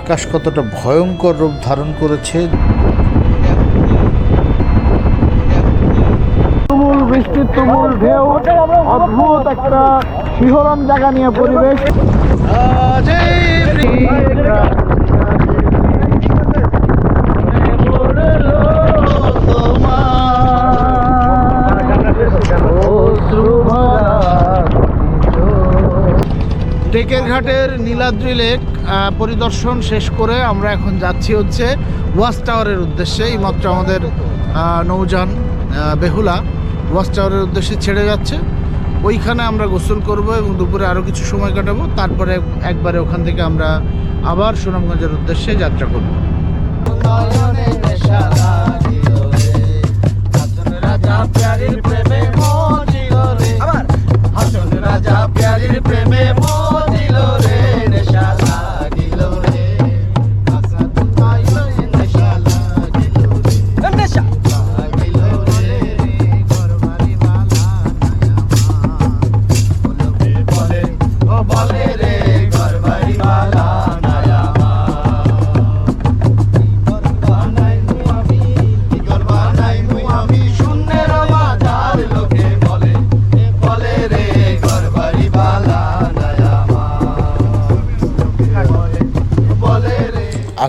আকাশ কতটা ভয়ঙ্কর রূপ ধারণ করেছে। তুমুল বৃষ্টির তুমুল ঢেউ অদ্ভুত একটা শিহরণ জায়গা নিয়ে পরিবেশ টেকের ঘাটের নীলাদ্রি লেক পরিদর্শন শেষ করে আমরা এখন যাচ্ছি হচ্ছে ওয়াচ টাওয়ারের উদ্দেশ্যে। এইমাত্র আমাদের নৌযান বেহুলা ওয়াচ টাওয়ারের উদ্দেশ্যে ছেড়ে যাচ্ছে। ওইখানে আমরা গোসল করব এবং দুপুরে আরও কিছু সময় কাটাবো। তারপরে একবারে ওখান থেকে আমরা আবার সুনামগঞ্জের উদ্দেশ্যে যাত্রা করব।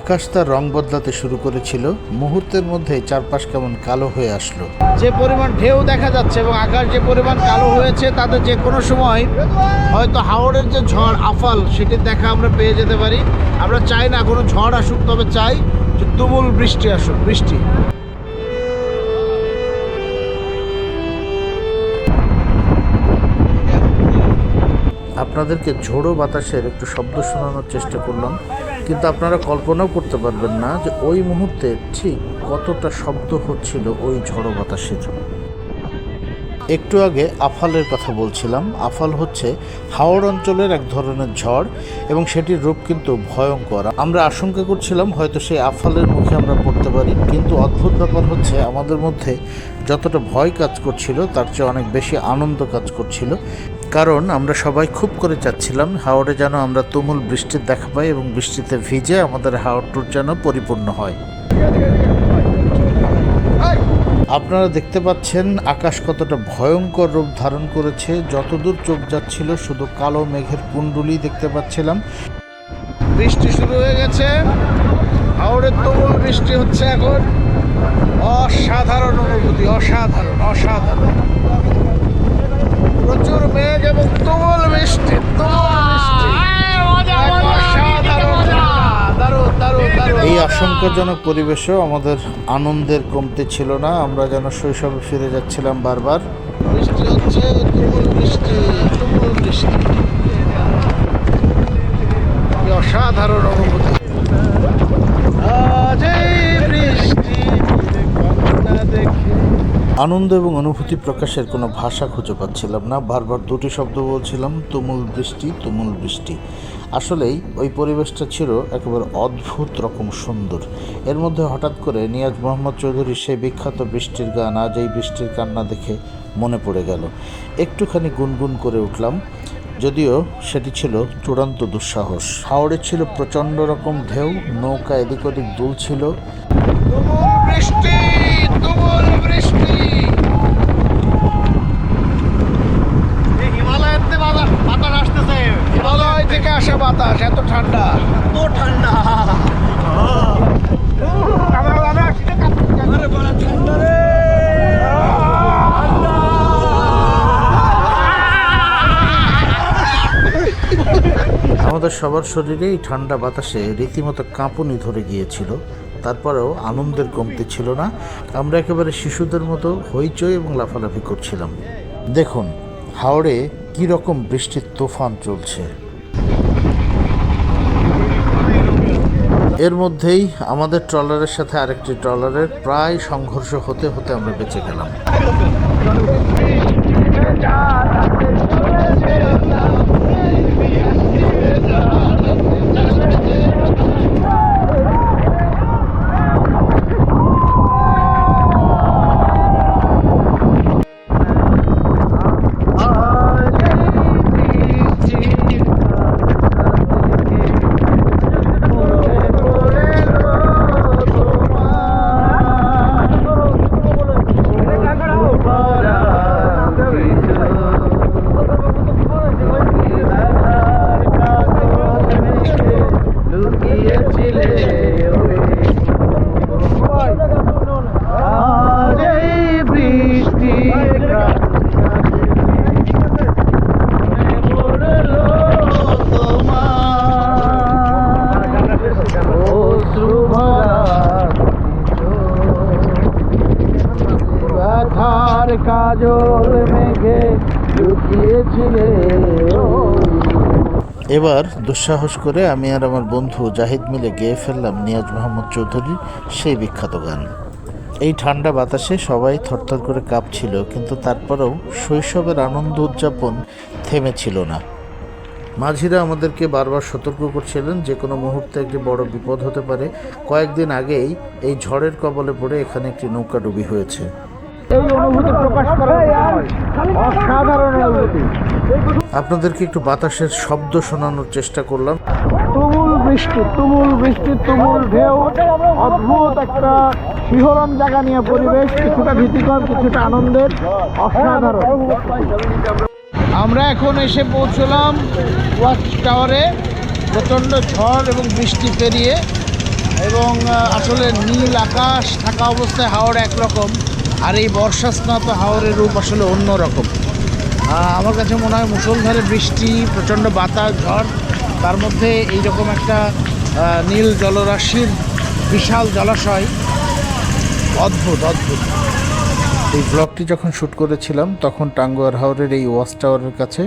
আকাশ তার রং বদলাতে শুরু করেছিল। মুহূর্তের মধ্যেই চারপাশ কেমন কালো হয়ে আসলো। যে পরিমাণ ঢেউ দেখা যাচ্ছে এবং আকাশ যে পরিমাণ কালো হয়েছে তাতে যে কোনো সময় হয়তো হাওড়ের যে ঝড় আফাল সেটির দেখা আমরা পেয়ে যেতে পারি। আমরা চাই না কোনো ঝড় আসুক তবে চাই যে তুমুল বৃষ্টি আসুক বৃষ্টি। আপনাদেরকে ঝোড়ো বাতাসের একটু শব্দ শোনানোর চেষ্টা করলাম। কিন্তু আপনারা কল্পনাও করতে পারবেন না যে ওই মুহূর্তে ঠিক কতটা শব্দ হচ্ছিল ওই ঝড়ো বাতাসের একটু আগে আফালের কথা বলছিলাম। আফাল হচ্ছে হাওড় অঞ্চলের এক ধরনের ঝড় এবং সেটির রূপ কিন্তু ভয়ঙ্কর। আমরা আশঙ্কা করছিলাম হয়তো সেই আফালের মুখে আমরা পড়তে পারি, কিন্তু অদ্ভুত ব্যাপার হচ্ছে আমাদের মধ্যে যতটা ভয় কাজ করছিল, তার চেয়ে অনেক বেশি আনন্দ কাজ করছিল। কারণ আমরা সবাই খুব করে চাচ্ছিলাম হাওড়ে যেন আমরা তুমুল বৃষ্টির দেখা পাই এবং বৃষ্টিতে ভিজে আমাদের হাওড় ট্যুর যেন পরিপূর্ণ হয়। আপনারা দেখতে পাচ্ছেন আকাশ কতটা ভয়ঙ্কর রূপ ধারণ করেছে। যতদূর চোখ যাচ্ছিল শুধু কালো মেঘের কুণ্ডলি দেখতে পাচ্ছিলাম। বৃষ্টি শুরু হয়ে গেছে। হাওড়ের তুমুল বৃষ্টি হচ্ছে এখন। অসাধারণ অনুভূতি, অসাধারণ অসাধারণ। প্রচুর মেঘ এবং তুমুল বৃষ্টি। এই আশঙ্কাজনক পরিবেশেও আমাদের আনন্দের কমতে ছিল না। আমরা যেন শৈশবে ফিরে যাচ্ছিলাম বারবার। বৃষ্টি হচ্ছে তুমুল বৃষ্টি তুমুল বৃষ্টি। অসাধারণ অনুভূতি। আজ বৃষ্টি দেখে। আনন্দ এবং অনুভূতি প্রকাশের কোনো ভাষা খুঁজে পাচ্ছিলাম না। বারবার দুটি শব্দ বলছিলাম, তুমুল বৃষ্টি তুমুল বৃষ্টি। আসলেই ওই পরিবেশটা ছিল একেবারে অদ্ভুত রকম সুন্দর। এর মধ্যে হঠাৎ করে নিয়াজ মোহাম্মদ চৌধুরীর সেই বিখ্যাত বৃষ্টির গান, আজ এই বৃষ্টির কান্না দেখে মনে পড়ে গেল। একটুখানি গুনগুন করে উঠলাম, যদিও সেটি ছিল চূড়ান্ত দুঃসাহস। হাওড়ে ছিল প্রচণ্ড রকম ঢেউ, নৌকা এদিক ওদিক দুলছিল তুমুল বৃষ্টি তুমুল বৃষ্টি হিমালয়ের থেকে বাতাস বাতাস আসতেছে হিমালয় থেকে আসা বাতাস এত ঠান্ডা এত ঠান্ডা আমাদের সবার শরীরে এই ঠান্ডা বাতাসে রীতিমতো কাঁপুনি ধরে গিয়েছিল। তারপরেও আনন্দের কমতি ছিল না। আমরা একেবারে শিশুদের মতো হইচই এবং লাফালাফি করছিলাম। দেখুন, হাওড়ে কী রকম বৃষ্টির তুফান চলছে। এর মধ্যেই আমাদের ট্রলারের সাথে আরেকটি ট্রলারের প্রায় সংঘর্ষ হতে হতে আমরা বেঁচে গেলাম। এবার দুঃসাহস করে আমি আর আমার বন্ধু জাহিদ মিলে গেয়ে ফেললাম নিয়াজ মোহাম্মদ চৌধুরীর সেই বিখ্যাত গান। এই ঠান্ডা বাতাসে সবাই থরথর করে কাঁপছিল, কিন্তু তারপরেও শৈশবের আনন্দ উদযাপন থেমেছিল না। মাঝিরা আমাদেরকে বারবার সতর্ক করছিলেন, যে কোনো মুহূর্তে একটি বড় বিপদ হতে পারে। কয়েকদিন আগেই এই ঝড়ের কবলে পড়ে এখানে একটি নৌকাডুবি হয়েছে। এই অনুভূতি প্রকাশ সময় অসাধারণ অনুভূতি। আপনাদেরকে একটু বাতাসের শব্দ শোনানোর চেষ্টা করলাম। তুমুল বৃষ্টি তুমুল বৃষ্টি তুমুল ঢেউ অদ্ভুত একটা শিহরণ জায়গা নিয়ে পরিবেশ কিছুটা ভীতিকর কিছুটা আনন্দের অসাধারণ। আমরা এখন এসে পৌঁছলাম ওয়াচ টাওয়ারে প্রচণ্ড ঝড় এবং বৃষ্টি পেরিয়ে এবং আসলে নীল আকাশ থাকা অবস্থায় হাওড় একরকম। আর এই বর্ষা স্নাত হাওরের রূপ আসলে অন্যরকম। আমার কাছে মনে হয় মুসলধারে বৃষ্টি, প্রচণ্ড বাতাস, ঝড়, তার মধ্যে এইরকম একটা নীল জলরাশির বিশাল জলাশয়। অদ্ভুত অদ্ভুত। এই ব্লগটি যখন শ্যুট করেছিলাম, তখন টাঙ্গুয়ার হাওরের এই ওয়াচ টাওয়ারের কাছে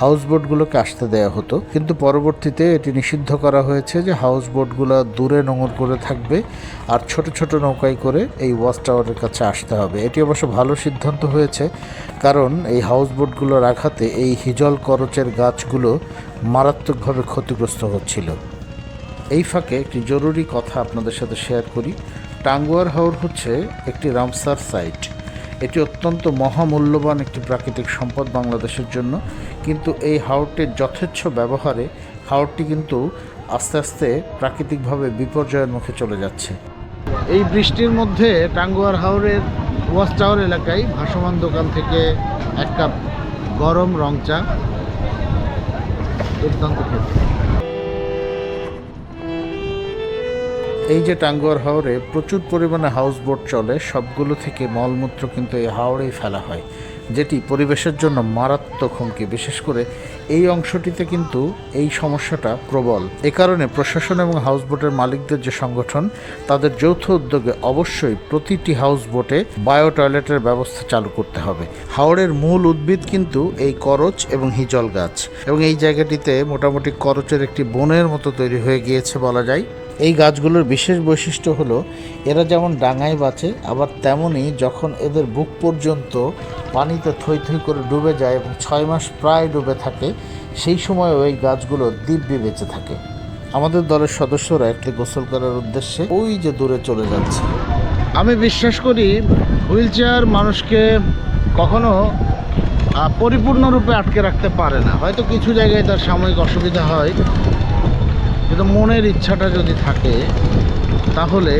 হাউস বোটগুলোকে আসতে দেয়া হতো। কিন্তু পরবর্তীতে এটি নিষিদ্ধ করা হয়েছে যে হাউস বোটগুলো দূরে নোঙর করে থাকবে আর ছোট ছোট নৌকায় করে এই ওয়াচ টাওয়ারের কাছে আসতে হবে। এটি অবশ্য ভালো সিদ্ধান্ত হয়েছে, কারণ এই হাউস বোটগুলো রাখাতে এই হিজল করচের গাছগুলো মারাত্মকভাবে ক্ষতিগ্রস্ত হচ্ছিল। এই ফাঁকে একটি জরুরি কথা আপনাদের সাথে শেয়ার করি। টাঙ্গুয়ার হাওর হচ্ছে একটি রামসার সাইট এটি অত্যন্ত মহামূল্যবান একটি প্রাকৃতিক সম্পদ বাংলাদেশের জন্য। কিন্তু এই হাওরটির যথেচ্ছ ব্যবহারে হাওরটি কিন্তু আস্তে আস্তে প্রাকৃতিকভাবে বিপর্যয়ের মুখে চলে যাচ্ছে। এই বৃষ্টির মধ্যে টাঙ্গুয়ার হাওরের ওয়াচ টাওয়ার এলাকায় ভাসমান দোকান থেকে এক কাপ গরম রং চা দুর্দান্ত খেতে। এই যে টাঙ্গুয়ার হাওরে প্রচুর পরিমাণে হাউস বোট চলে, সবগুলো থেকে মলমূত্র কিন্তু এই হাওড়েই ফেলা হয়, যেটি পরিবেশের জন্য মারাত্মক হুমকি। বিশেষ করে এই অংশটিতে কিন্তু এই সমস্যাটা প্রবল। এ কারণে প্রশাসন এবং হাউস বোটের মালিকদের যে সংগঠন, তাদের যৌথ উদ্যোগে অবশ্যই প্রতিটি হাউস বোটে বায়ো টয়লেটের ব্যবস্থা চালু করতে হবে। হাওড়ের মূল উদ্ভিদ কিন্তু এই করচ এবং হিজল গাছ। এবং এই জায়গাটিতে মোটামুটি করচের একটি বনের মতো তৈরি হয়ে গিয়েছে বলা যায়। এই গাছগুলোর বিশেষ বৈশিষ্ট্য হলো, এরা যেমন ডাঙায় বাঁচে, আবার তেমনই যখন এদের বুক পর্যন্ত পানিতে থই থই করে ডুবে যায় এবং ছয় মাস প্রায় ডুবে থাকে, সেই সময় ওই গাছগুলো দিব্যি বেঁচে থাকে। আমাদের দলের সদস্যরা একটি গোসল করার উদ্দেশ্যে ওই যে দূরে চলে যাচ্ছে। আমি বিশ্বাস করি হুইল চেয়ার মানুষকে কখনো পরিপূর্ণরূপে আটকে রাখতে পারে না। হয়তো কিছু জায়গায় তার সাময়িক অসুবিধা হয় কিন্তু মনের ইচ্ছাটা যদি থাকে, তাহলে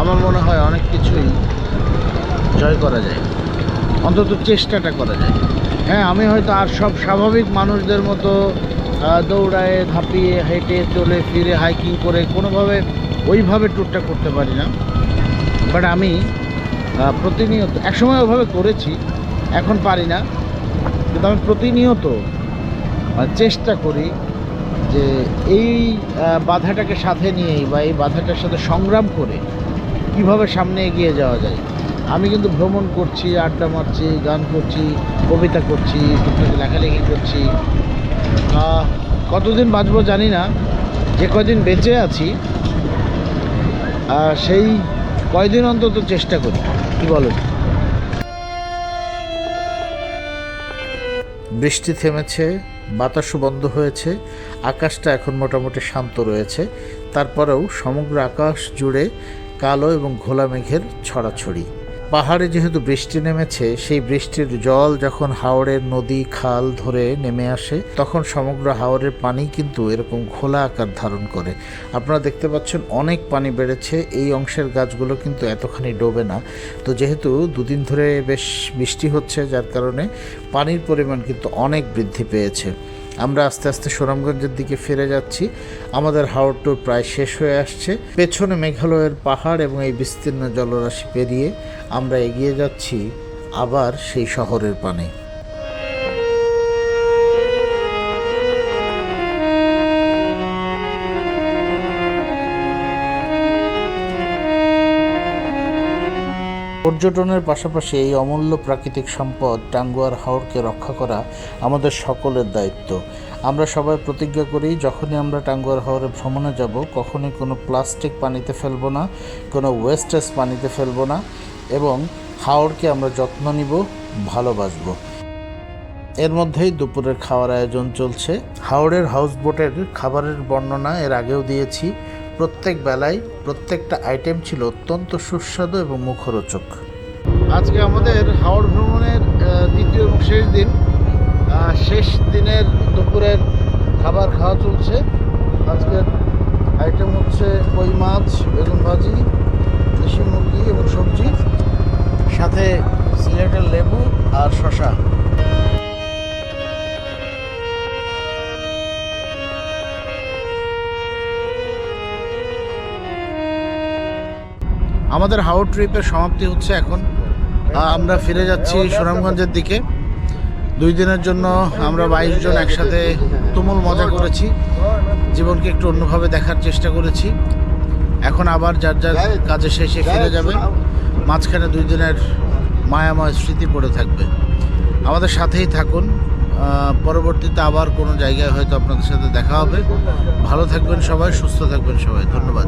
আমার মনে হয় অনেক কিছুই জয় করা যায়। অন্তত চেষ্টাটা করা যায়। হ্যাঁ আমি হয়তো আর সব স্বাভাবিক মানুষদের মতো দৌড়ায়, ধাপিয়ে, হেঁটে, চলে, ফিরে, হাইকিং করে কোনোভাবে ওইভাবে ট্যুরটা করতে পারি না। বাট আমি প্রতিনিয়ত, একসময় ওভাবে করেছি, এখন পারি না। কিন্তু আমি প্রতিনিয়ত চেষ্টা করি যে এই বাধাটাকে সাথে নিয়েই বা এই বাধাটার সাথে সংগ্রাম করে কীভাবে সামনে এগিয়ে যাওয়া যায়। আমি কিন্তু ভ্রমণ করছি, আড্ডা মারছি, গান করছি, কবিতা করছি, টুকটাক লেখালেখি করছি। কতদিন বাঁচবো জানি না। যে কয়দিন বেঁচে আছি সেই কয়দিন অন্তত চেষ্টা করি। কি বলো? বৃষ্টি থেমেছে, বাতাসও বন্ধ হয়েছে আকাশটা এখন মোটামুটি শান্ত রয়েছে। তারপরেও সমগ্র আকাশ জুড়ে কালো এবং ঘোলা মেঘের ছড়াছড়ি। পাহাড়ে যেহেতু বৃষ্টি নেমেছে, সেই বৃষ্টির জল যখন হাওড়ের নদী, খাল ধরে নেমে আসে, তখন সমগ্র হাওড়ের পানি কিন্তু এরকম ঘোলা আকার ধারণ করে। আপনারা দেখতে পাচ্ছেন অনেক পানি বেড়েছে, এই অংশের গাছগুলো কিন্তু এতখানি ডোবে না। তো যেহেতু দুদিন ধরে বেশ বৃষ্টি হচ্ছে, যার কারণে পানির পরিমাণ কিন্তু অনেক বৃদ্ধি পেয়েছে। আমরা আস্তে আস্তে সুনামগঞ্জের দিকে ফিরে যাচ্ছি। আমাদের হাওড় ট্যুর প্রায় শেষ হয়ে আসছে। পেছনে মেঘালয়ের পাহাড় এবং এই বিস্তীর্ণ জলরাশি পেরিয়ে আমরা এগিয়ে যাচ্ছি আবার সেই শহরের পানে। পর্যটনের পাশাপাশি এই অমূল্য প্রাকৃতিক সম্পদ টাঙ্গুয়ার হাওরকে রক্ষা করা আমাদের সকলের দায়িত্ব। আমরা সবাই প্রতিজ্ঞা করি, যখনই আমরা টাঙ্গুয়ার হাওরে ভ্রমণে যাব, কখনই কোনো প্লাস্টিক পানিতে ফেলব না, কোনো ওয়েস্টেজ পানিতে ফেলব না এবং হাওরকে আমরা যত্ন নিব, ভালোবাসবো। এর মধ্যেই দুপুরের খাওয়ার আয়োজন চলছে। হাওড়ের হাউসবোটের খাবারের বর্ণনা এর আগেও দিয়েছি। প্রত্যেক বেলায় প্রত্যেকটা আইটেম ছিল অত্যন্ত সুস্বাদু এবং মুখরোচক। আজকে আমাদের হাওড় ভ্রমণের দ্বিতীয় এবং শেষ দিন। শেষ দিনের দুপুরের খাবার খাওয়া চলছে। আজকের আইটেম হচ্ছে কই মাছ, বেগুন ভাজি, দেশি মুরগি এবং সবজি। সাথে সিলেটের লেবু আর শশা আমাদের হাওড় ট্রিপের সমাপ্তি হচ্ছে এখন। আমরা ফিরে যাচ্ছি সুনামগঞ্জের দিকে। দুই দিনের জন্য আমরা বাইশ জন একসাথে তুমুল মজা করেছি। জীবনকে একটু অন্যভাবে দেখার চেষ্টা করেছি। এখন আবার যার যার কাজে শেষে ফিরে যাবে। মাঝখানে দুই দিনের মায়াময় স্মৃতি পড়ে থাকবে। আমাদের সাথেই থাকুন। পরবর্তীতে আবার কোনো জায়গায় হয়তো আপনাদের সাথে দেখা হবে। ভালো থাকবেন সবাই, সুস্থ থাকবেন সবাই। ধন্যবাদ।